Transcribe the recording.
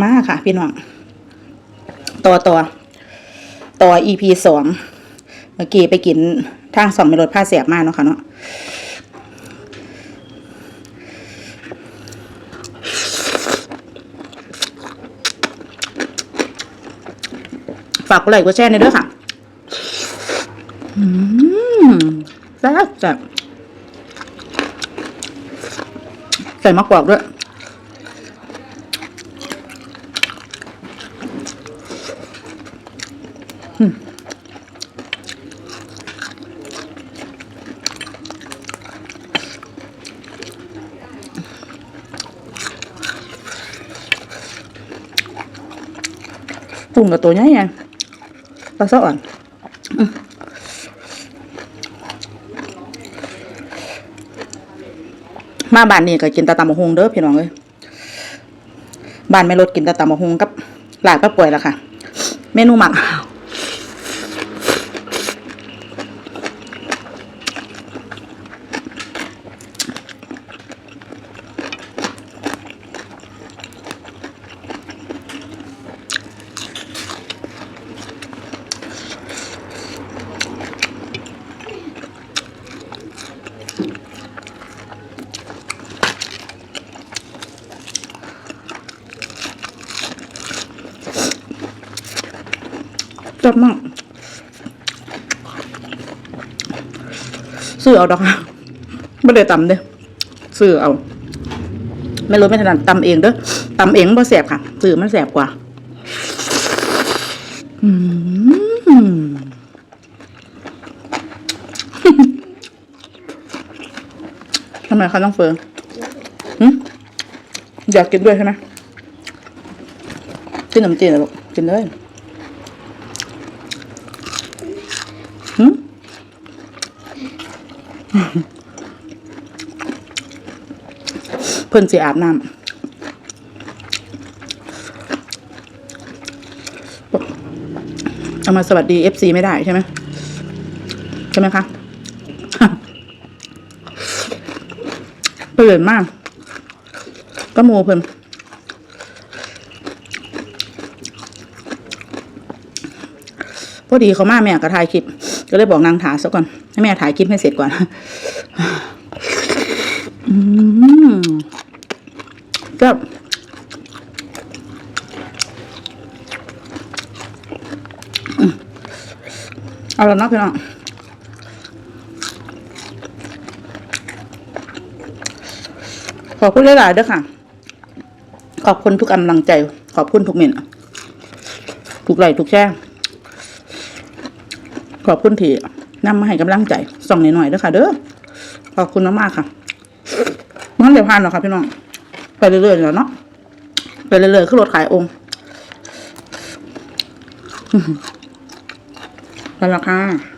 มาค่ะ พี่น้อง ต่อต่อต่อ EP สองเมื่อกี้ไปกินทางสองไม่รถผ้าเสียบมากเนาะค่ะเนาะฝากกดไลค์กดแชร์ในด้วยค่ะอืมแซ่บจัดใส่มะกอกด้วย กุ้งกับตัวใหญ่ไงปลาซะอ่อนมาบ้านนี้ก็กินตะตำมะฮงเด้อพี่น้องเอ้ยบ้านไม่ลดกินตะตำมะฮงกับหลาบกับป่วยละค่ะ เมนูหมัก จับมากซื้อเอาดอกค่ะไม่ได้ตำเด้อซื้อเอา ไม่รู้ไม่ถนัดตำเองเด้อตำเองมันแสบค่ะซื้อมันแสบกว่าอืมทำไมคะน้องเฟิร์นอยากกินด้วยใช่ไหมกินขนมจีนเหรอลูกกินเลย เพิ่นสิอาบน้ำเอามาสวัสดีเอฟซีไม่ได้ใช่ไหมใช่ไหมคะเปลี่ยนมาก ก็โมเพิ่นพอดีเขามาแม่ก็ถ่ายคลิป ก็เลยบอกนางถ่ายซะก่อนให้แม่ถ่ายคลิปให้เสร็จก่อนก็อืมเอาแล้วเนาะพี่น้องขอบคุณหลายๆด้วยค่ะ ขอบคุณทุกกำลังใจ ขอบคุณทุกเมนทุกไหลทุกแชร์ ขอบคุณที่นำมาให้กำลังใจส่องหน่อยๆด้วยค่ะ เด้อขอบคุณมากๆค่ะมันเดี๋ยวผ่านหรอค่ะพี่น้องไปเรื่อยๆแล้วเนาะไปเรื่อยๆขึ้นรถขายองค์ไปแล้วค่ะ